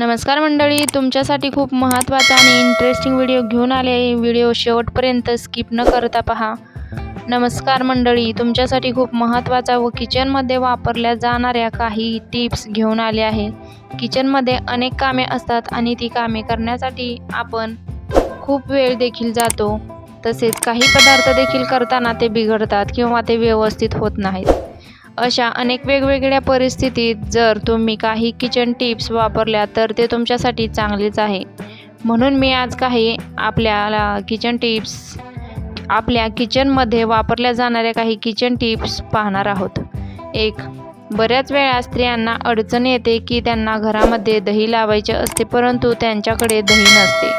नमस्कार मंडळी तुमच्यासाठी खूप महत्त्वाचा आणि इंटरेस्टिंग व्हिडिओ घेऊन आले आहे. व्हिडिओ शेवटपर्यंत स्किप न करता पहा. नमस्कार मंडळी तुमच्यासाठी खूप महत्त्वाचा व किचनमध्ये वापरल्या जाणाऱ्या काही टिप्स घेऊन आले आहे. किचनमध्ये अनेक कामे असतात आणि ती कामे करण्यासाठी आपण खूप वेळ देखील जातो. तसेच काही पदार्थ देखील करताना ते बिघडतात किंवा ते व्यवस्थित होत नाहीत. अशा अनेक वेगवेगळ्या परिस्थितीत जर तुम्ही काही किचन टिप्स वापरल्या तर ते तुमच्यासाठी चांगलेच आहे. म्हणून मी आज काही आपल्याला किचन टिप्स आपल्या किचनमध्ये वापरल्या जाणाऱ्या काही किचन टिप्स पाहणार आहोत. एक बऱ्याच वेळा स्त्रियांना अडचण येते की त्यांना घरामध्ये दही लावायचे असते परंतु त्यांच्याकडे दही नसते.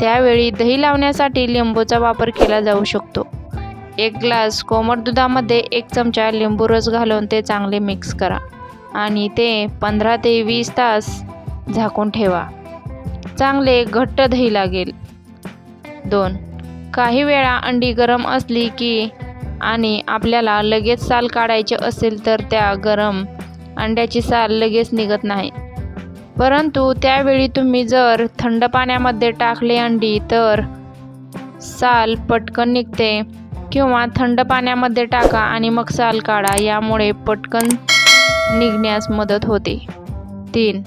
त्यावेळी दही लावण्यासाठी लिंबूचा वापर केला जाऊ शकतो. एक ग्लास कोमट दुधामध्ये एक चमचा लिंबू रस घालून ते चांगले मिक्स करा. आणि ते पंधरा ते वीस तास झाकून ठेवा. चांगले घट्ट दही लागेल. दोन काही वेळा अंडी गरम असली की आणि आपल्याला लगेच साल काढायचे असेल तर त्या गरम अंड्याची साल लगेच निघत नाही. परंतु त्यावेळी तुम्ही जर थंड पाण्यामध्ये टाकले अंडी तर साल पटकन निघते. किंवा थंड पाण्यामध्ये टाका आणि मग साल काढा यामुळे पटकन निघण्यास मदत होते. तीन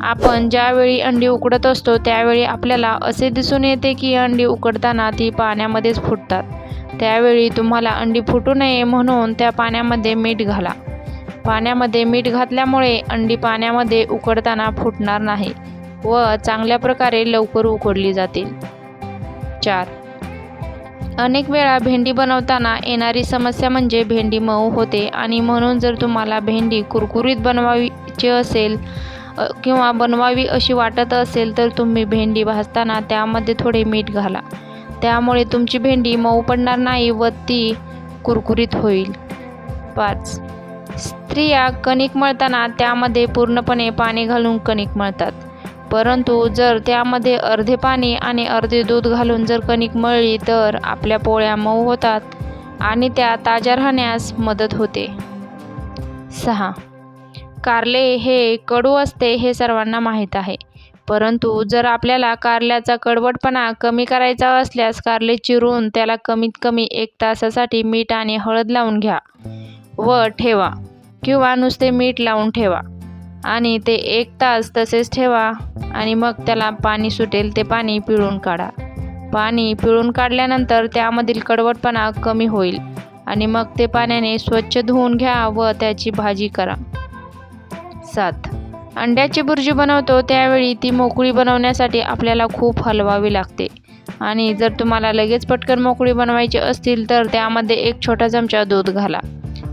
आपण ज्यावेळी अंडी उकडत असतो त्यावेळी आपल्याला असे दिसून येते की अंडी उकडताना ती पाण्यामध्येच फुटतात. त्यावेळी तुम्हाला अंडी फुटू नये म्हणून त्या पाण्यामध्ये मीठ घाला. पाण्यामध्ये मीठ घातल्यामुळे अंडी पाण्यामध्ये उकडताना फुटणार नाही व चांगल्या प्रकारे लवकर उकडली जातील. चार अनेक वेळा भेंडी बनवताना येणारी समस्या म्हणजे भेंडी मऊ होते आणि म्हणून जर तुम्हाला भेंडी कुरकुरीत बनवायची असेल किंवा बनवावी अशी वाटत असेल तर तुम्ही भेंडी भाजताना त्यामध्ये थोडे मीठ घाला. त्यामुळे तुमची भेंडी मऊ पडणार नाही व ती कुरकुरीत होईल. पाच. स्त्रिया कणिक मळताना त्यामध्ये पूर्णपणे पाणी घालून कणिक मळतात. परंतु जर त्यामध्ये अर्धे पाणी आणि अर्धे दूध घालून जर कणिक मळली तर आपल्या पोळ्या मऊ होतात आणि त्या ताज्या राहण्यास मदत होते. सहा. कारले हे कडू असते हे सर्वांना माहीत आहे. परंतु जर आपल्याला कारल्याचा कडवटपणा कमी करायचा असल्यास कारले चिरून त्याला कमीत कमी एक तासासाठी मीठ आणि हळद लावून घ्या व ठेवा किंवा नुसते मीठ लावून ठेवा. आणि ते एक तास तसेच ठेवा आणि मग त्याला पाणी सुटेल ते पाणी पिळून काढा. पाणी पिळून काढल्यानंतर त्यामधील कडवटपणा कमी होईल आणि मग ते पाण्याने स्वच्छ धुवून घ्या व त्याची भाजी करा. सात. अंड्याची बुर्जी बनवतो त्यावेळी ती मोकळी बनवण्यासाठी आपल्याला खूप हलवावी लागते. आणि जर तुम्हाला लगेच पटकन मोकळी बनवायची असतील तर त्यामध्ये एक छोटा चमचा दूध घाला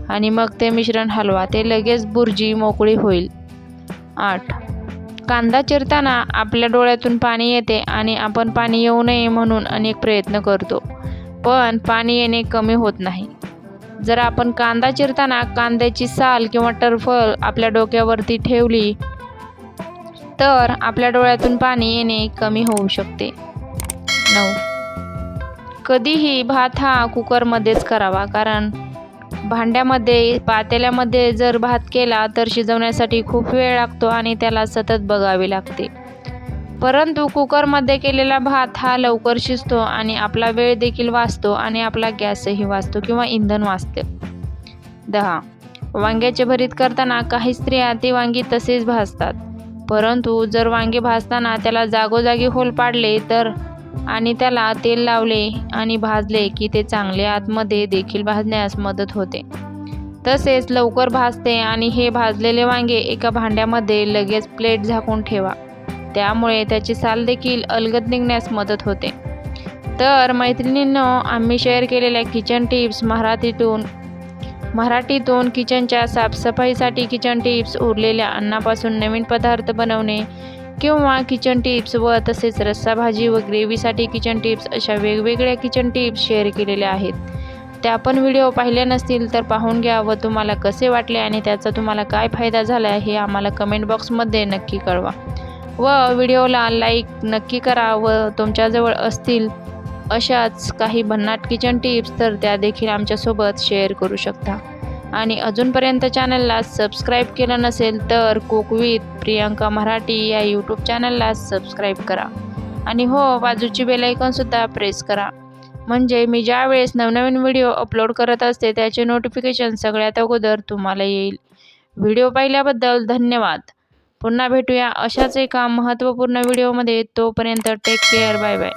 आणि मग ते मिश्रण हलवा ते लगेच भुर्जी मोकळी होईल. आठ. कांदा चिरताना आपल्या डोळ्यातून पाणी येते आणि आपण पाणी येऊ नये म्हणून अनेक प्रयत्न करतो पण पाणी येणे कमी होत नाही. जर आपण कांदा चिरताना कांद्याची साल किंवा टरफल आपल्या डोक्यावरती ठेवली तर आपल्या डोळ्यातून पाणी येणे कमी होऊ शकते. नऊ. कधीही भात हा कुकरमध्येच करावा कारण भांड्यामध्ये पातेल्यामध्ये जर भात केला तर शिजवण्यासाठी खूप वेळ लागतो आणि त्याला सतत बघावे लागते. परंतु कुकरमध्ये केलेला भात हा लवकर शिजतो आणि आपला वेळ देखील वाचतो आणि आपला गॅसही वाचतो किंवा इंधन वाचते. दहा. वांग्याचे भरीत करताना काही स्त्रिया ती वांगी तसेच भाजतात. परंतु जर वांगे भाजताना त्याला जागोजागी होल पाडले तर आणि त्याला तेल लावले आणि भाजले की ते चांगले आतमध्ये देखील भाजण्यास मदत होते. तसेच लवकर भाजते आणि हे भाजलेले वांगे एका भांड्यामध्ये लगेच प्लेट झाकून ठेवा. त्यामुळे त्याची साल देखील अलगद निघण्यास मदत होते. तर मैत्रिणींनं आम्ही शेअर केलेल्या किचन टिप्स मराठीतून मराठीतून किचनच्या साफसफाईसाठी किचन टिप्स उरलेल्या अन्नापासून नवीन पदार्थ बनवणे किंवा किचन टिप्स व तसेच रस्सा भाजी व ग्रेव्हीसाठी किचन टिप्स अशा वेगवेगळ्या किचन टिप्स शेअर केलेल्या आहेत. त्या पण व्हिडिओ पाहिले नसतील तर पाहून घ्या व तुम्हाला कसे वाटले आणि त्याचा तुम्हाला काय फायदा झाला हे आम्हाला कमेंट बॉक्समध्ये नक्की कळवा. व व्हिडिओला लाईक नक्की करा व तुमच्याजवळ असतील अशाच काही भन्नाट किचन टिप्स तर त्या देखील आमच्यासोबत शेअर करू शकता. आणि अजूनपर्यंत चॅनलला सबस्क्राईब केलं नसेल तर कुक प्रियांका प्रियंका मराठी या यूट्यूब चॅनलला सबस्क्राईब करा. आणि हो बाजूची बेलायकॉनसुद्धा प्रेस करा. म्हणजे मी ज्या वेळेस नवनवीन व्हिडिओ अपलोड करत असते त्याचे नोटिफिकेशन सगळ्यात अगोदर तुम्हाला येईल. व्हिडिओ पाहिल्याबद्दल धन्यवाद. पुन्हा भेटूया अशाच एका महत्त्वपूर्ण व्हिडिओमध्ये तोपर्यंत टेक केअर बाय बाय